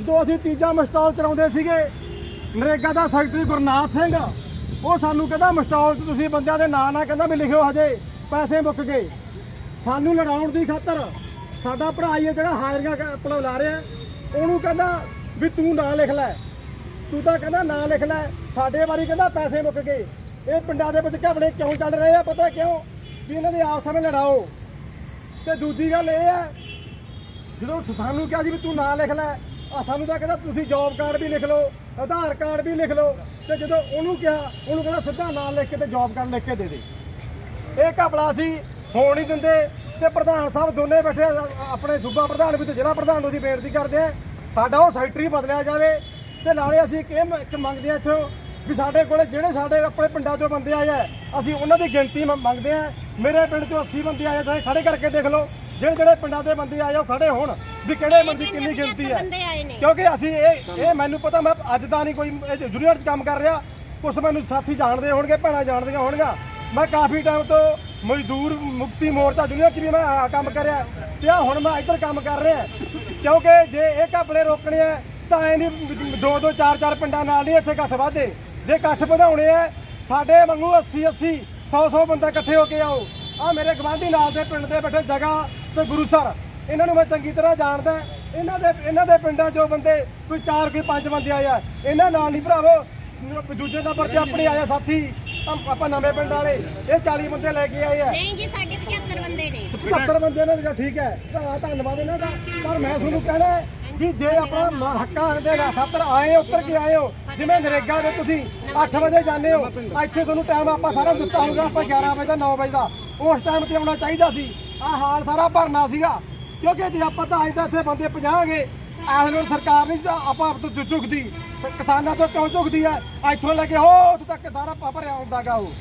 ਜਦੋਂ ਅਸੀਂ ਤੀਜਾ ਮਸਟਾਲ ਚਲਾਉਂਦੇ ਸੀਗੇ, ਨਰੇਗਾ ਦਾ ਸੈਕਟਰੀ ਗੁਰਨਾਥ ਸਿੰਘ, ਉਹ ਸਾਨੂੰ ਕਹਿੰਦਾ ਮਸਟਾਲ 'ਚ ਤੁਸੀਂ ਬੰਦਿਆਂ ਦੇ ਨਾਂ ਨਾ ਕਹਿੰਦਾ ਵੀ ਲਿਖਿਓ ਹਜੇ, ਪੈਸੇ ਮੁੱਕ ਗਏ। ਸਾਨੂੰ ਲੜਾਉਣ ਦੀ ਖਾਤਰ ਸਾਡਾ ਭਰਾ ਹੀ ਹੈ ਜਿਹੜਾ ਹਾਜ਼ਰੀਆਂ ਕ- ਆਪਣਾ ਲਾ ਰਿਹਾ। ਉਹਨੂੰ ਕਹਿੰਦਾ ਵੀ ਤੂੰ ਨਾਂ ਲਿਖ ਲੈ। ਤੂੰ ਤਾਂ ਕਹਿੰਦਾ ਨਾਂ ਲਿਖ ਲੈ। ਸਾਡੇ ਵਾਰੀ ਕਹਿੰਦਾ ਪੈਸੇ ਮੁੱਕ ਗਏ। ਇਹ ਪਿੰਡਾਂ ਦੇ ਵਿੱਚ ਘਪਲੇ ਕਿਉਂ ਚੱਲ ਰਹੇ ਆ, ਪਤਾ ਕਿਉਂ? ਵੀ ਇਹਨਾਂ ਦੇ ਆਪਸ ਵਿੱਚ ਲੜਾਓ। ਤੇ ਦੂਜੀ ਗੱਲ ਇਹ ਹੈ, ਜਦੋਂ ਸਾਨੂੰ ਕਿਹਾ ਸੀ ਵੀ ਤੂੰ ਨਾਂ ਲਿਖ ਲੈ ਆ ਸਾਨੂੰ ਤਾਂ ਕਹਿੰਦਾ ਤੁਸੀਂ ਜੌਬ ਕਾਰਡ ਵੀ ਲਿਖ ਲਓ, ਆਧਾਰ ਕਾਰਡ ਵੀ ਲਿਖ ਲਓ, ਤੇ ਜਦੋਂ ਉਹਨੂੰ ਕਿਹਾ, ਉਹਨੂੰ ਕਹਿੰਦਾ ਸਿੱਧਾ ਨਾਂ ਲਿਖ ਕੇ ਤੇ ਜੌਬ ਕਾਰਡ ਲਿਖ ਕੇ ਦੇ ਦੇ। ਇਹ ਘਪਲਾ ਸੀ, ਹੋਣ ਨਹੀਂ ਦਿੰਦੇ, ਤੇ ਪ੍ਰਧਾਨ ਸਾਹਿਬ ਦੋਨੇ ਬੈਠੇ ਆਪਣੇ ਸੂਬਾ ਪ੍ਰਧਾਨ ਵੀ ਤੇ ਜ਼ਿਲ੍ਹਾ ਪ੍ਰਧਾਨ ਨੂੰ ਦੀ ਬੇਨਤੀ ਕਰਦੇ ਆ ਸਾਡਾ ਉਹ ਸੈਕਟਰੀ ਬਦਲਿਆ ਜਾਵੇ, ਤੇ ਨਾਲੇ ਅਸੀਂ ਇੱਕ ਇਹ ਮੰਗਦੇ ਆ ਇੱਥੋਂ ਵੀ ਸਾਡੇ ਕੋਲੇ ਜਿਹੜੇ ਸਾਡੇ ਆਪਣੇ ਪਿੰਡਾਂ ਚੋਂ ਬੰਦੇ ਆਏ ਆ, ਅਸੀਂ ਉਹਨਾਂ ਦੀ ਗਿਣਤੀ ਮੰਗਦੇ ਆ ਮੇਰੇ ਪਿੰਡ ਚੋਂ 80 ਬੰਦੇ ਆਏ ਤਾਂ ਖੜੇ ਕਰਕੇ ਦੇਖ ਲਓ। ਜਿਹੜੇ ਜਿਹੜੇ ਪਿੰਡਾਂ ਦੇ ਬੰਦੇ ਆਏ ਆ ਉਹ ਖੜੇ ਹੋਣ ਵੀ ਕਿਹੜੇ ਬੰਦੇ ਕਿੰਨੀ ਗਿਣਤੀ ਹੈ ਬੰਦੇ ਆਏ ਨੇ। ਕਿਉਂਕਿ ਅਸੀਂ ਇਹ ਇਹ ਮੈਨੂੰ ਪਤਾ ਮੈਂ ਅੱਜ ਦਾ ਨਹੀਂ ਕੋਈ ਜੂਨੀਅਰ 'ਚ ਕੰਮ ਕਰ ਰਿਹਾ। ਕੁਛ ਮੈਨੂੰ ਸਾਥੀ ਜਾਣਦੇ ਹੋਣਗੇ ਭੈਣਾਂ ਜਾਣਦੀਆਂ ਹੋਣਗੀਆਂ। ਮੈਂ ਕਾਫੀ ਟਾਈਮ ਤੋਂ ਮਜ਼ਦੂਰ ਮੁਕਤੀ ਮੋਰਚਾ ਜੂਨੀਅਰ 'ਚ ਵੀ ਮੈਂ ਕੰਮ ਕਰਿਆ। ਤੇ ਆਹ ਹੁਣ ਮੈਂ ਇੱਧਰ ਕੰਮ ਕਰ ਰਿਹਾ। ਕਿਉਂਕਿ ਜੇ ਇਹ ਘਪਲੇ ਰੋਕਣੇ ਆ ਤਾਂ ਐ ਨਹੀਂ ਦੋ ਦੋ ਚਾਰ ਚਾਰ ਪਿੰਡਾਂ ਨਾਲ ਨਹੀਂ ਇੱਥੇ ਇਕੱਠ ਵਾਧੇ ਜੇ ਇਕੱਠ ਵਧਾਉਣੇ ਆ ਸਾਡੇ ਵਾਂਗੂ 80 80 100 100 ਬੰਦਾ ਇਕੱਠੇ ਹੋ ਕੇ ਆਓ। ਆ ਮੇਰੇ ਗਵਾਂਢੀ ਨਾਲ ਦੇ ਪਿੰਡ ਦੇ ਬੈਠੇ ਜਗਾ ਤੇ ਗੁਰੂਸਰ ਇਹਨਾਂ ਨੂੰ ਮੈਂ ਚੰਗੀ ਤਰ੍ਹਾਂ ਜਾਣਦਾ ਇਹਨਾਂ ਦੇ ਇਹਨਾਂ ਦੇ ਪਿੰਡਾਂ ਚੋਂ ਬੰਦੇ ਕੋਈ ਚਾਰ ਕੋਈ ਪੰਜ ਬੰਦੇ ਆਏ ਆ। ਇਹਨਾਂ ਨਾਲ ਨਹੀਂ ਭਰਾਵੋ ਦੂਜੇ ਨੰਬਰ ਤੇ ਆਪਣੇ ਆਇਆ ਸਾਥੀ ਆਪ- ਆਪਾਂ ਨਵੇਂ ਪਿੰਡ ਵਾਲੇ ਇਹ 40 ਬੰਦੇ ਲੈ ਕੇ ਆਏ ਆ। ਨਹੀਂ ਜੀ ਸਾਡੇ 75 ਬੰਦੇ ਨੇ। 75 ਬੰਦੇ ਨੇ ਤਾਂ ਠੀਕ ਹੈ। ਭਰਾ ਧੰਨਵਾਦ ਇਹਨਾਂ ਦਾ। ਪਰ ਮੈਂ ਤੁਹਾਨੂੰ ਕਹਿਣਾ ਕਿ ਜੇ ਆਪਣਾ ਹੱਕਾਂ ਦੇ ਖਾਤਰ ਆਏ ਉੱਤਰ ਕੇ ਆਏ ਹੋ ਜਿਵੇਂ ਨਰੇਗਾ ਦੇ ਤੁਸੀਂ 8 ਵਜੇ ਜਾਂਦੇ ਹੋ ਇੱਥੇ ਤੁਹਾਨੂੰ ਟਾਈਮ ਆਪਾਂ ਸਾਰਾ ਦਿੱਤਾ ਹੋਊਗਾ ਆਪਾਂ 11 ਵਜੇ ਦਾ 9 ਵਜੇ ਦਾ। ਉਸ ਟਾਈਮ ਤੇ ਆਉਣਾ ਚਾਹੀਦਾ ਸੀ। ਆਹ ਹਾਲ ਸਾਰਾ ਭਰਨਾ ਸੀਗਾ। ਕਿਉਂਕਿ ਜੇ ਆਪਾਂ ਤਾਂ ਅੱਜ ਤਾਂ ਇੱਥੇ ਬੰਦੇ 50 ਗਏ ਐਸ ਨੂੰ ਸਰਕਾਰ ਨਹੀਂ ਤਾਂ ਆਪਾਂ ਆਪ ਤੋਂ ਝੁਕਦੀ। ਕਿਸਾਨਾਂ ਤੋਂ ਕਿਉਂ ਝੁਕਦੀ ਹੈ? ਇੱਥੋਂ ਲੈ ਕੇ ਹੋ ਉੱਥੇ ਤੱਕ ਸਾਰਾ ਭਰਿਆ ਹੁੰਦਾਗਾ ਉਹ।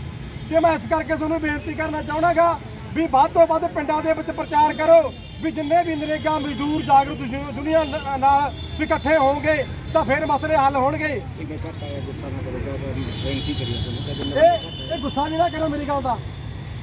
ਤੇ ਮੈਂ ਇਸ ਕਰਕੇ ਤੁਹਾਨੂੰ ਬੇਨਤੀ ਕਰਨਾ ਚਾਹਣਾਗਾ ਵੀ ਵੱਧ ਤੋਂ ਵੱਧ ਪਿੰਡਾਂ ਦੇ ਵਿੱਚ ਪ੍ਰਚਾਰ ਕਰੋ ਵੀ ਜਿੰਨੇ ਵੀ ਨਰੇਗਾ ਮਜ਼ਦੂਰ ਜਾਗਰੂਕ ਦੁਨੀਆ- ਨਾਲ ਵੀ ਇਕੱਠੇ ਹੋਣਗੇ ਤਾਂ ਫਿਰ ਮਸਲੇ ਹੱਲ ਹੋਣਗੇ। ਇਹ ਇਹ ਗੁੱਸਾ ਨਹੀਂ ਨਾ ਕਰੋ ਮੇਰੀ ਗੱਲ ਦਾ।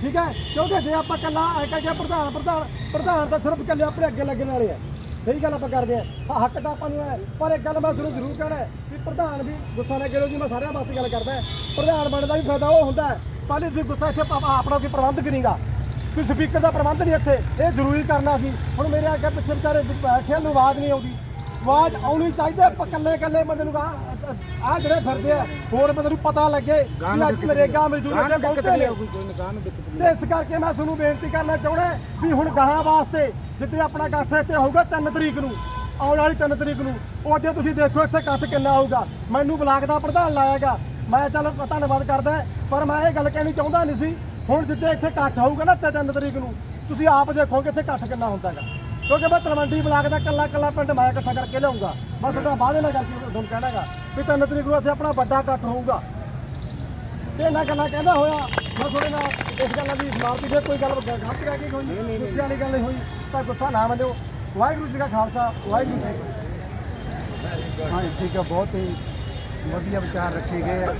ਠੀਕ ਹੈ? ਕਿਉਂਕਿ ਜੇ ਆਪਾਂ ਕੱਲਾ ਐ ਕਰਕੇ ਪ੍ਰਧਾਨ ਪ੍ਰਧਾਨ ਪ੍ਰਧਾਨ ਤਾਂ ਸਿਰਫ ਕੱਲੇ ਆਪਣੇ ਅੱਗੇ ਲੱਗਣ ਵਾਲੇ ਆ। ਸਹੀ ਗੱਲ ਆਪਾਂ ਕਰਦੇ ਆ। ਹਾਂ, ਹੱਕ ਤਾਂ ਆਪਾਂ ਨੂੰ ਹੈ। ਪਰ ਇੱਕ ਗੱਲ ਮੈਂ ਤੁਹਾਨੂੰ ਜ਼ਰੂਰ ਕਹਿਣਾ ਹੈ ਵੀ ਪ੍ਰਧਾਨ ਵੀ ਗੁੱਸਾ ਨਾ ਕਰੋ ਜੀ ਮੈਂ ਸਾਰਿਆਂ ਵਾਸਤੇ ਗੱਲ ਕਰਦਾ ਪ੍ਰਧਾਨ ਬਣਨ ਦਾ ਵੀ ਫਾਇਦਾ ਉਹ ਹੁੰਦਾ ਹੈ। ਪਹਿਲੇ ਤੁਸੀਂ ਗੁੱਸਾ ਇੱਥੇ ਪਾ- ਆਪਣਾ ਕੋਈ ਪ੍ਰਬੰਧ ਕਰੀਗਾ ਕੋਈ ਸਪੀਕਰ ਦਾ ਪ੍ਰਬੰਧ ਨਹੀਂ ਇੱਥੇ। ਇਹ ਜ਼ਰੂਰੀ ਕਰਨਾ ਸੀ। ਹੁਣ ਮੇਰੇ ਅੱਗੇ ਪਿੱਛੇ ਵਿਚਾਰੇ ਬੈਠੇ ਨੂੰ ਆਵਾਜ਼ ਨਹੀਂ ਆਉਂਦੀ। ਆਵਾਜ਼ ਆਉਣੀ ਚਾਹੀਦੀ ਹੈ ਇਕੱਲੇ ਇਕੱਲੇ ਬੰਦੇ ਨੂੰ ਆ ਜਿਹੜੇ ਫਿਰਦੇ ਆ ਹੋਰ ਬੰਦੇ ਨੂੰ ਪਤਾ ਲੱਗੇ ਕਿ ਅੱਜ ਨਰੇਗਾ ਮਜ਼ਦੂਰ ਇੱਥੇ ਪਹੁੰਚੇ ਨੇ ਤੇ ਇਸ ਕਰਕੇ ਮੈਂ ਤੁਹਾਨੂੰ ਬੇਨਤੀ ਕਰਨਾ ਚਾਹੁੰਦਾ ਵੀ ਹੁਣ ਗਾਹਾਂ ਵਾਸਤੇ ਜਿੱਤੇ ਆਪਣਾ ਇਕੱਠ ਇੱਥੇ ਹੋਊਗਾ 3 ਤਰੀਕ ਨੂੰ ਆਉਣ ਵਾਲੀ 3 ਤਰੀਕ ਨੂੰ ਉਹਦੇ ਤੁਸੀਂ ਦੇਖੋ ਇੱਥੇ ਇਕੱਠ ਕਿੰਨਾ ਹੋਊਗਾ। ਮੈਨੂੰ ਬਲਾਕ ਦਾ ਪ੍ਰਧਾਨ ਲਾਇਆਗਾ ਮੈਂ ਚਲ ਧੰਨਵਾਦ ਕਰਦਾ ਪਰ ਮੈਂ ਇਹ ਗੱਲ ਕਹਿਣੀ ਚਾਹੁੰਦਾ ਨਹੀਂ ਸੀ ਹੁਣ ਜਿੱਤੇ ਇੱਥੇ ਇਕੱਠ ਹੋਊਗਾ ਨਾ 3 ਤਰੀਕ ਨੂੰ ਤੁਸੀਂ ਆਪ ਦੇਖੋਗੇ ਇੱਥੇ ਇਕੱਠ ਕਿੰਨਾ ਹੁੰਦਾ ਹੈਗਾ। ਕਿਉਂਕਿ ਮੈਂ ਤਲਵੰਡੀ ਬਲਾਕ ਦਾ ਕੱਲਾ ਕੱਲਾ ਪਿੰਡ ਮੈਂ ਇਕੱਠਾ ਕਰਕੇ ਲਿਆਉਂਗਾ ਮੈਂ ਤੁਹਾਡਾ ਵਾਅਦੇ ਨਾਲ ਕਰਕੇ ਤੁਹਾਨੂੰ ਕਹਿਣਾਗਾ ਵੀ 3 ਤਰੀਕ ਨੂੰ ਇੱਥੇ ਆਪਣਾ ਵੱਡਾ ਇਕੱਠ ਹੋਊਗਾ। ਤੇ ਇਹਨਾਂ ਗੱਲਾਂ ਕਹਿੰਦਾ ਹੋਇਆ ਮੈਂ ਤੁਹਾਡੇ ਨਾਲ ਇਸ ਗੱਲਾਂ ਦੀ ਸਮਾਪਤੀ ਜੇ ਕੋਈ ਗੱਲ ਗਲਤ ਰਹਿ ਗਈ ਹੋਈ ਗੁੱਸੇ ਵਾਲੀ ਗੱਲ ਨਹੀਂ ਹੋਈ ਤਾਂ ਗੁੱਸਾ ਨਾ ਮੰਨਿਓ। ਵਾਹਿਗੁਰੂ ਜੀ ਕਾ ਖਾਲਸਾ ਵਾਹਿਗੁਰੂ ਜੀ ਹਾਂ ਠੀਕ ਹੈ ਬਹੁਤ ਹੀ ਵਧੀਆ ਵਿਚਾਰ ਰੱਖੇ ਗਏ ਆ।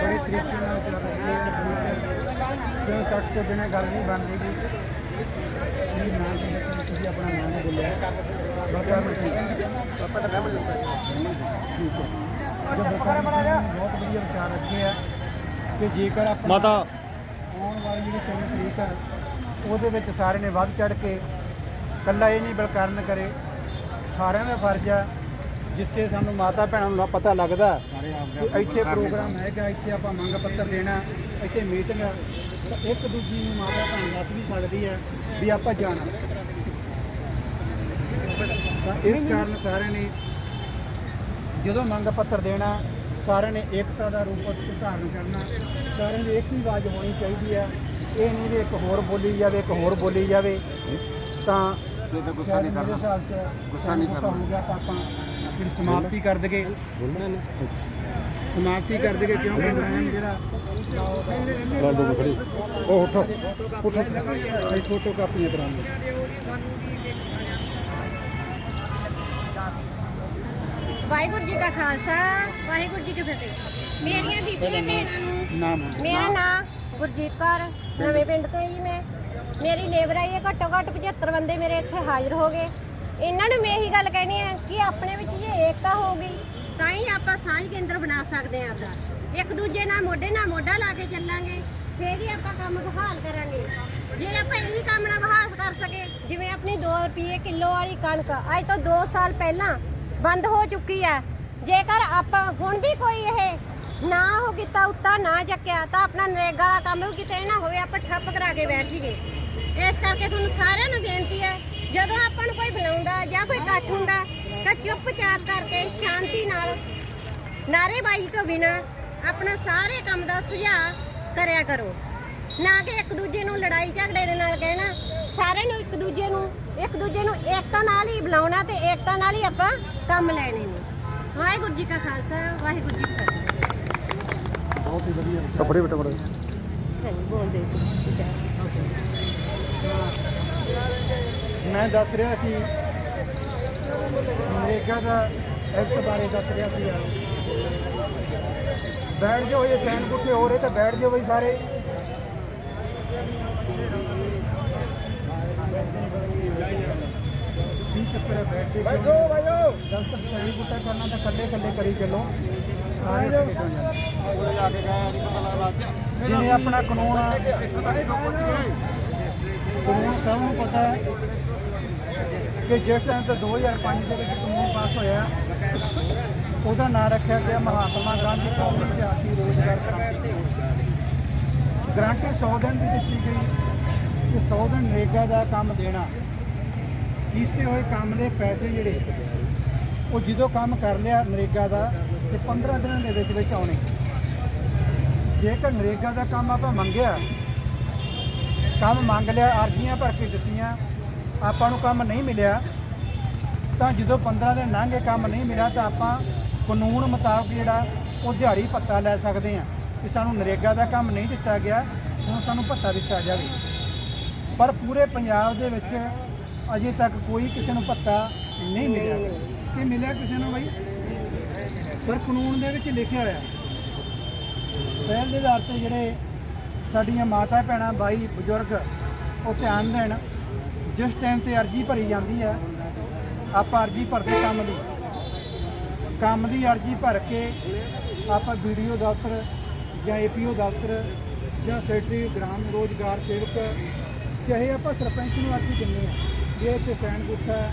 ਬੜੇ ਤਰੀਕੇ ਨਾਲ ਆ ਕਿਉਂ ਸੱਚ ਤੋਂ ਬਿਨਾਂ ਗੱਲ ਨਹੀਂ ਬਣਦੀ ਤੁਸੀਂ ਆਪਣਾ ਨਾਮ ਬੋਲਿਆ ਬਕਰ ਮਸੀਹ ਆਪਾਂ ਨਾਮ ਦੱਸਿਆ ਠੀਕ ਹੈ ਜੋ ਬਕਰ ਮਸੀਹ ਬਹੁਤ ਵਧੀਆ ਵਿਚਾਰ ਰੱਖੇ ਆ ਕਿ ਜੇਕਰ ਆਪਾਂ ਮਾਤਾ। ਆਉਣ ਵਾਲੀ ਜਿਹੜੀ ਤਿੰਨ ਤਰੀਕ ਹੈ ਉਹਦੇ ਵਿੱਚ ਸਾਰੇ ਨੇ ਵੱਧ ਚੜ ਕੇ ਕੱਲਾ ਇਹ ਨਹੀਂ ਬਲਕਰਨ ਕਰੇ। ਸਾਰਿਆਂ ਦਾ ਫਰਜ਼ ਆ, ਜਿੱਥੇ ਸਾਨੂੰ ਮਾਤਾ ਭੈਣਾਂ ਨੂੰ ਪਤਾ ਲੱਗਦਾ ਕਿ ਇੱਥੇ ਪ੍ਰੋਗਰਾਮ ਹੈਗਾ, ਇੱਥੇ ਆਪਾਂ ਮੰਗ ਪੱਤਰ ਦੇਣਾ, ਇੱਥੇ ਮੀਟਿੰਗ ਤਾਂ ਇੱਕ ਦੂਜੀ ਨੂੰ ਮਾਤਾ ਭੈਣ ਦੱਸ ਵੀ ਸਕਦੀ ਹੈ ਵੀ ਆਪਾਂ ਜਾਣਾ। ਤਾਂ ਇਸ ਕਾਰਨ ਸਾਰਿਆਂ ਨੇ ਜਦੋਂ ਮੰਗ ਪੱਤਰ ਦੇਣਾ ਸਾਰਿਆਂ ਨੇ ਏਕਤਾ ਦਾ ਰੂਪ ਧਾਰਨ ਕਰਨਾ ਸਾਰਿਆਂ ਦੀ ਇੱਕ ਹੀ ਆਵਾਜ਼ ਹੋਣੀ ਚਾਹੀਦੀ ਹੈ ਇਹ ਨਹੀਂ ਵੀ ਇੱਕ ਹੋਰ ਬੋਲੀ ਜਾਵੇ ਇੱਕ ਹੋਰ ਬੋਲੀ ਜਾਵੇ। ਤਾਂ ਇਹ ਤਾਂ ਗੁੱਸਾ ਨਹੀਂ ਕਰਨਾ। ਗੁੱਸਾ ਨਹੀਂ ਕਰਨਾ। ਤਾਂ ਆਪਾਂ ਫਿਰ ਸਮਾਪਤੀ ਕਰ ਦਗੇ ਸਮਾਪਤੀ ਕਰ ਦਗੇ ਕਿਉਂਕਿ ਟਾਈਮ ਜਿਹੜਾ ਲਾਲ ਦੋ ਖੜੀ ਉਹ ਉੱਠੋ। ਫੋਟੋ ਇਹ ਫੋਟੋ ਕਾਪੀਆਂ ਕਰਾਂਗੇ। ਵਾਹਿਗੁਰੂ ਜੀ ਕਾ ਖਾਲਸਾ ਵਾਹਿਗੁਰੂ ਜੀ ਕੀ ਫਤਿਹ। ਮੇਰੀਆਂ ਬੀਬੀਆਂ ਭੈਣਾਂ ਨੂੰ ਨਾਮ। ਮੇਰਾ ਨਾਮ। ਗੁਰਜੀਤ ਕੌਰ ਨਵੇਂ ਪਿੰਡ ਤੋਂ ਹੀ ਮੈਂ। ਮੇਰੀ ਲੇਬਰ ਆਈ ਹੈ ਘੱਟੋ ਘੱਟ 75 ਬੰਦੇ ਮੇਰੇ ਇੱਥੇ ਹਾਜ਼ਰ ਹੋ ਗਏ। ਇਹਨਾਂ ਨੂੰ ਮੈਂ ਇਹੀ ਗੱਲ ਕਹਿਣੀ ਹੈ ਕਿ ਆਪਣੇ ਵਿੱਚ ਜੇ ਏਕਤਾ ਹੋਊਗੀ ਤਾਂ ਹੀ ਆਪਾਂ ਸਾਂਝ ਕੇਂਦਰ ਬਣਾ ਸਕਦੇ ਹਾਂ ਆਪਦਾ। ਇੱਕ ਦੂਜੇ ਨਾਲ ਮੋਢੇ ਨਾਲ ਮੋਢਾ ਲਾ ਕੇ ਚੱਲਾਂਗੇ, ਫੇਰ ਹੀ ਆਪਾਂ ਕੰਮ ਬਹਾਲ ਕਰਾਂਗੇ। ਜੇ ਆਪਾਂ ਇਹੀ ਕੰਮ ਨਾਲ ਬਹਾਲ ਕਰ ਸਕੇ ਜਿਵੇਂ ਆਪਣੀ 2 ਰੁਪਏ ਕਿਲੋ ਵਾਲੀ ਕਣਕ, ਅੱਜ ਤੋਂ 2 ਸਾਲ ਪਹਿਲਾਂ ਬੰਦ ਹੋ ਚੁੱਕੀ ਹੈ। ਜੇਕਰ ਆਪਾਂ ਹੁਣ ਵੀ ਕੋਈ ਇਹ ਨਾ ਹੋ ਕੀਤਾ, ਉੱਤਾ ਨਾ ਚੱਕਿਆ, ਤਾਂ ਆਪਣਾ ਨਰੇਗਾ ਦਾ ਕੰਮ ਵੀ ਕਿਤੇ ਨਾ ਹੋਵੇ, ਆਪਾਂ ਠੱਪ ਕਰਾ ਕੇ ਬੈਠ ਜੀਏ ਇਸ ਕਰਕੇ ਤੁਹਾਨੂੰ ਸਾਰਿਆਂ ਨੂੰ ਬੇਨਤੀ ਹੈ ਜਦੋਂ ਆਪਾਂ ਨੂੰ ਕੋਈ ਬੁਲਾਉਂਦਾ ਜਾਂ ਕੋਈ ਇਕੱਠ ਹੁੰਦਾ ਤਾਂ ਚੁੱਪਚਾਪ ਕਰਕੇ ਸ਼ਾਂਤੀ ਨਾਲ ਨਾਰੇਬਾਜ਼ੀ ਤੋਂ ਬਿਨਾ ਆਪਣਾ ਸਾਰੇ ਕੰਮ ਦਾ ਸੁਝਾਅ ਕਰਿਆ ਕਰੋ। ਨਾ ਕਿ ਇੱਕ ਦੂਜੇ ਨੂੰ ਲੜਾਈ ਝਗੜੇ ਦੇ ਨਾਲ ਕਹਿਣਾ। ਸਾਰਿਆਂ ਨੂੰ ਇੱਕ ਦੂਜੇ ਨੂੰ ਇੱਕ ਦੂਜੇ ਨੂੰ ਏਕਤਾ ਨਾਲ ਹੀ ਬੁਲਾਉਣਾ ਤੇ ਏਕਤਾ ਨਾਲ ਹੀ ਆਪਾਂ ਕੰਮ ਲੈਣੇ ਨੇ। ਵਾਹਿਗੁਰੂ ਜੀ ਕਾ ਖਾਲਸਾ ਵਾਹਿਗੁਰੂ ਜੀ ਕੀ ਫਤਿਹ। ਬਹੁਤ ਹੀ ਵਧੀਆ ਕੱਪੜੇ ਬਟੇ ਬੜੇ ਹਾਂਜੀ ਬੋਲ ਦੇ ਮੈਂ ਦੱਸ ਰਿਹਾ ਸੀ ਨਰੇਗਾ ਦਾ ਐਕਟ ਬਾਰੇ ਦੱਸ ਰਿਹਾ ਸੀ। ਬੈਠ ਜਾਓ ਇਹ ਸੈਨ ਕੁੱਤੇ ਹੋ ਰਹੇ ਤਾਂ ਬੈਠ ਜਾਓ ਬਈ ਸਾਰੇ। ਬੈਠ ਬੈਠੋ ਜਦ ਤੱਕ ਸਹੀ ਕੁੱਤਾ ਕਰਨਾ ਤਾਂ ਕੱਲੇ ਕੱਲੇ ਕਰੀ ਚੱਲੋ। ਸਾਰੇ ਇਕੱਠੇ ਹੋ ਜਾਣ ਉਹਦੇ ਜਾ ਕੇ ਗਏ ਨਹੀਂ ਪਤਾ ਲੱਗਦਾ ਜਿਵੇਂ ਆਪਣਾ ਕਾਨੂੰਨ ਆ। ਕਾਨੂੰਨ ਸਭ ਨੂੰ ਪਤਾ ਹੈ। ਕਿ ਜਿਸ ਟਾਈਮ ਤੋਂ 2005 ਦੇ ਵਿੱਚ ਕਾਨੂੰਨ ਪਾਸ ਹੋਇਆ, ਉਹਦਾ ਨਾਂ ਰੱਖਿਆ ਗਿਆ ਮਹਾਤਮਾ ਗਾਂਧੀ ਕੌਮੀ ਸਿਆਸੀ ਰੋਜ਼ਗਾਰ ਕ੍ਰਾਂਤੀ ਗਰੰਟੀ 100 ਦਿਨ ਦੀ ਦਿੱਤੀ ਗਈ ਕਿ 100 ਦਿਨ ਨਰੇਗਾ ਦਾ ਕੰਮ ਦੇਣਾ। ਕੀਤੇ ਹੋਏ ਕੰਮ ਦੇ ਪੈਸੇ ਜਿਹੜੇ, ਉਹ ਜਦੋਂ ਕੰਮ ਕਰ ਲਿਆ ਨਰੇਗਾ ਦਾ, ਤੇ 15 ਦਿਨਾਂ ਦੇ ਵਿੱਚ ਵਿੱਚ ਆਉਣੇ। ਜੇਕਰ ਨਰੇਗਾ ਦਾ ਕੰਮ ਆਪਾਂ ਮੰਗਿਆ, ਕੰਮ ਮੰਗ ਲਿਆ, ਅਰਜ਼ੀਆਂ ਭਰ ਕੇ ਦਿੱਤੀਆਂ ਆਪਾਂ ਨੂੰ ਕੰਮ ਨਹੀਂ ਮਿਲਿਆ, ਤਾਂ ਜਦੋਂ 15 ਦਿਨ ਲੰਘੇ ਕੰਮ ਨਹੀਂ ਮਿਲਿਆ, ਤਾਂ ਆਪਾਂ ਕਾਨੂੰਨ ਮੁਤਾਬਕ ਜਿਹੜਾ ਉਹ ਦਿਹਾੜੀ ਭੱਤਾ ਲੈ ਸਕਦੇ ਹਾਂ ਕਿ ਸਾਨੂੰ ਨਰੇਗਾ ਦਾ ਕੰਮ ਨਹੀਂ ਦਿੱਤਾ ਗਿਆ, ਹੁਣ ਸਾਨੂੰ ਭੱਤਾ ਦਿੱਤਾ ਜਾਵੇ। ਪਰ ਪੂਰੇ ਪੰਜਾਬ ਦੇ ਵਿੱਚ ਅਜੇ ਤੱਕ ਕੋਈ ਕਿਸੇ ਨੂੰ ਭੱਤਾ ਨਹੀਂ ਮਿਲਿਆ। ਕਿ ਮਿਲਿਆ ਕਿਸੇ ਨੂੰ ਬਈ? ਪਰ ਕਾਨੂੰਨ ਦੇ ਵਿੱਚ ਲਿਖਿਆ ਹੋਇਆ। ਪਹਿਲ ਦੇ ਆਧਾਰ ਤੇ ਜਿਹੜੇ ਸਾਡੀਆਂ ਮਾਤਾ ਭੈਣਾਂ ਬਾਈ, ਬਜ਼ੁਰਗ, ਉਹ ਧਿਆਨ ਦੇਣ। ਜਿਸ ਟਾਈਮ ਤੇ ਅਰਜੀ ਭਰੀ ਜਾਂਦੀ ਹੈ, ਆਪਾਂ ਅਰਜੀ ਭਰਦੇ ਕੰਮ ਦੀ। ਕੰਮ ਦੀ ਅਰਜੀ ਭਰ ਕੇ ਆਪਾਂ ਵੀਡੀਓ ਦਫ਼ਤਰ ਜਾਂ ਏਪੀਓ ਦਫ਼ਤਰ ਜਾਂ ਸੈਕਟਰੀ ਗ੍ਰਾਮ ਰੋਜ਼ਗਾਰ ਸੇਵਕ, ਚਾਹੇ ਆਪਾਂ ਸਰਪੰਚ ਨੂੰ ਅਰਜੀ ਦਿੰਦੇ ਆ ਜੇ ਇੱਥੇ ਸੈਨ ਗੁੱਠਾ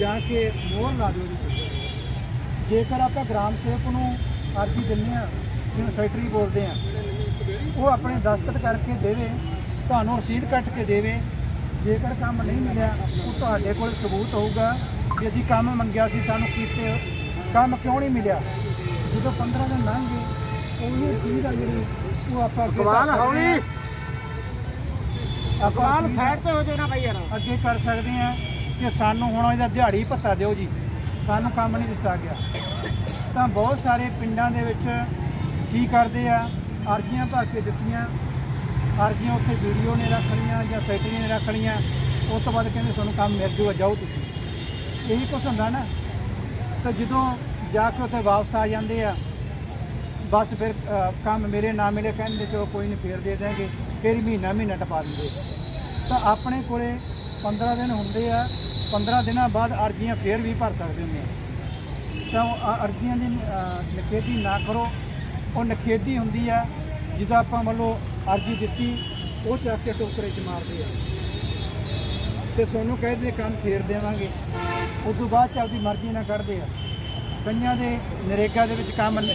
ਜਾਂ ਕਿ ਮੋਹਰ ਲਾ ਦਿਓ ਜੀ। ਜੇਕਰ ਆਪਾਂ ਗ੍ਰਾਮ ਸੇਵਕ ਨੂੰ ਅਰਜੀ ਦਿੰਦੇ ਆ ਜਿਹਨੂੰ ਸੈਕਟਰੀ ਬੋਲਦੇ ਆ, ਉਹ ਆਪਣੇ ਦਸਤਖਤ ਕਰਕੇ ਦੇਵੇ, ਤੁਹਾਨੂੰ ਰਸੀਦ ਕੱਟ ਕੇ ਦੇਵੇ ਜੇਕਰ ਕੰਮ ਨਹੀਂ ਮਿਲਿਆ ਉਹ ਤੁਹਾਡੇ ਕੋਲ ਸਬੂਤ ਹੋਊਗਾ। ਕਿ ਅਸੀਂ ਕੰਮ ਮੰਗਿਆ ਸੀ ਸਾਨੂੰ ਕੀਤੇ ਕੰਮ ਕਿਉਂ ਨਹੀਂ ਮਿਲਿਆ? ਜਦੋਂ 15 ਦਿਨ ਲੰਘ ਗਏ ਉਹ ਹੀ ਰਸੀਦ ਆ ਜਿਹੜੀ ਉਹ ਆਪਾਂ ਅੱਗੇ ਕਮਾਲ ਕਰ ਸਕਦੇ ਹੌਲੀ। ਹਾਂ। ਰਸੀਦ ਸਾਈਡ ਤੇ ਹੋ ਜਾਓ ਨਾ ਭਾਈ ਯਾਰ। ਅੱਗੇ ਕਰ ਸਕਦੇ ਆ ਕਿ ਸਾਨੂੰ ਹੁਣ ਇਹਦਾ ਦਿਹਾੜੀ ਭੱਤਾ ਦਿਓ ਜੀ। ਸਾਨੂੰ ਕੰਮ ਨਹੀਂ ਦਿੱਤਾ ਗਿਆ। ਤਾਂ ਬਹੁਤ ਸਾਰੇ ਪਿੰਡਾਂ ਦੇ ਵਿੱਚ ਕੀ ਕਰਦੇ ਆ ਅਰਜ਼ੀਆਂ ਭਰ ਕੇ ਦਿੱਤੀਆਂ। ਅਰਜ਼ੀਆਂ ਉੱਥੇ ਵੀਡੀਓ ਨੇ ਰੱਖ ਲਈਆਂ ਜਾਂ ਸੈਕਟਰੀ ਨੇ ਰੱਖ ਲਈਆਂ ਉਸ ਤੋਂ ਬਾਅਦ ਕਹਿੰਦੇ ਤੁਹਾਨੂੰ ਕੰਮ ਮਿਲ ਜੂਗਾ ਜਾਓ ਤੁਸੀਂ। ਇਹੀ ਕੁਛ ਹੁੰਦਾ ਨਾ। ਤਾਂ ਜਦੋਂ ਜਾ ਕੇ ਉੱਥੇ ਵਾਪਸ ਆ ਜਾਂਦੇ ਆ ਬਸ ਫਿਰ ਕੰਮ ਮੇਰੇ ਨਾ ਮਿਲੇ ਕਹਿੰਦੇ ਚਲੋ ਕੋਈ ਨਹੀਂ ਫੇਰ ਦੇ ਦੇਣਗੇ ਫਿਰ ਮਹੀਨਾ ਮਹੀਨਾ ਟਪਾ ਦਿੰਦੇ। ਤਾਂ ਆਪਣੇ ਕੋਲੇ 15 ਦਿਨ ਹੁੰਦੇ ਆ। 15 ਦਿਨਾਂ ਬਾਅਦ ਅਰਜ਼ੀਆਂ ਫੇਰ ਵੀ ਭਰ ਸਕਦੇ ਹੁੰਦੇ ਆ। ਤਾਂ ਅਰਜ਼ੀਆਂ ਦੀ ਅ, ਨਿਖੇਧੀ ਨਾ ਕਰੋ। ਉਹ ਨਿਖੇਧੀ ਹੁੰਦੀ ਆ। ਜਦੋਂ ਆਪਾਂ ਵੱਲੋਂ ਅਰਜ਼ੀ ਦਿੱਤੀ, ਉਹ ਚੱਕ ਕੇ ਟੋਕਰੇ 'ਚ ਮਾਰਦੇ ਆ। ਤੇ ਸੋਨੂੰ ਕਹਿੰਦੇ ਕੰਮ ਫੇਰ ਦੇਵਾਂਗੇ। ਉਸ ਤੋਂ ਬਾਅਦ ਚ ਆਪਦੀ ਮਰਜ਼ੀ ਨਾਲ ਕੱਢਦੇ ਆ। ਕਈਆਂ ਦੇ ਨਰੇਗਾ ਦੇ ਵਿੱਚ ਕੰਮ ਨ-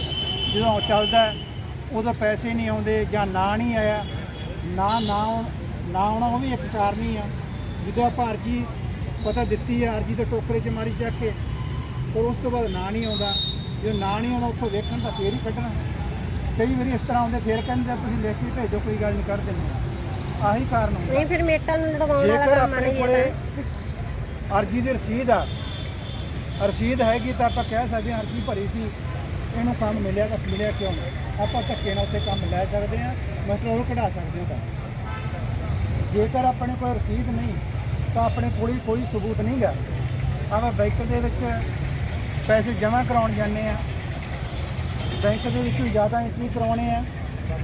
ਜਦੋਂ ਚੱਲਦਾ, ਉਦੋਂ ਪੈਸੇ ਨਹੀਂ ਆਉਂਦੇ ਜਾਂ ਨਾ ਨਹੀਂ ਆਇਆ। ਨਾ ਨਾ ਆਉਣ- ਨਾ ਆਉਣਾ ਉਹ ਵੀ ਇੱਕ ਕਾਰਨ ਹੀ ਆ। ਜਦੋਂ ਆਪਾਂ ਅਰਜੀ ਪਤਾ ਦਿੱਤੀ ਆ, ਅਰਜੀ ਦੇ ਟੋਕਰੇ 'ਚ ਮਾਰੀ ਚੱਕ ਕੇ, ਪਰ ਉਸ ਤੋਂ ਬਾਅਦ ਨਾ ਨਹੀਂ ਆਉਂਦਾ। ਜੇ ਨਾ ਨਹੀਂ ਆਉਂਦਾ ਉੱਥੋਂ ਵੇਖਣ ਤਾਂ ਫੇਰ ਹੀ ਕੱਢਣਾ। ਕਈ ਵਾਰੀ ਇਸ ਤਰ੍ਹਾਂ ਆਉਂਦੇ ਫੇਰ ਕਹਿੰਦੇ ਆ, ਤੁਸੀਂ ਲਿਖ ਕੇ ਭੇਜੋ ਕੋਈ ਗੱਲ ਨਹੀਂ ਕੱਢ ਦਿੰਦੇ ਆ। ਆਹੀ ਕਾਰਨ ਹੁੰਦਾ। ਨਹੀਂ ਫਿਰ ਮੇਟਾਂ ਨੂੰ ਲੜਵਾਉਣ ਵਾਲਾ ਜੇਕਰ ਕੰਮ ਆਪਣੇ ਨਹੀਂ ਕੋਲੇ ਹੈ ਅਰਜੀ ਦੀ ਰਸੀਦ ਆ ਰਸੀਦ ਹੈਗੀ ਤਾਂ ਆਪਾਂ ਕਹਿ ਸਕਦੇ ਹਾਂ ਅਰਜੀ ਭਰੀ ਸੀ ਇਹਨੂੰ ਕੰਮ ਮਿਲਿਆ ਤਾਂ ਮਿਲਿਆ ਕਿਉਂ ਨਹੀਂ? ਆਪਾਂ ਧੱਕੇ ਨਾਲ ਉੱਥੇ ਕੰਮ ਲੈ ਸਕਦੇ ਹਾਂ ਮਤਲਬ ਉਹ ਕਢਾ ਸਕਦੇ ਹਾਂ ਤਾਂ। ਜੇਕਰ ਆਪਣੇ ਕੋਲ ਰਸੀਦ ਨਹੀਂ ਤਾਂ ਆਪਣੇ ਕੋਲ ਹੀ ਕੋਈ ਸਬੂਤ ਨਹੀਂ ਗਾ। ਆਪਾਂ ਬੈਂਕ ਦੇ ਵਿੱਚ ਪੈਸੇ ਜਮ੍ਹਾਂ ਕਰਾਉਣ ਜਾਂਦੇ ਆ ਬੈਂਕ ਦੇ ਵਿੱਚੋਂ ਜ਼ਿਆਦਾ ਐਂਟਰੀ ਕਰਾਉਣੇ ਆ।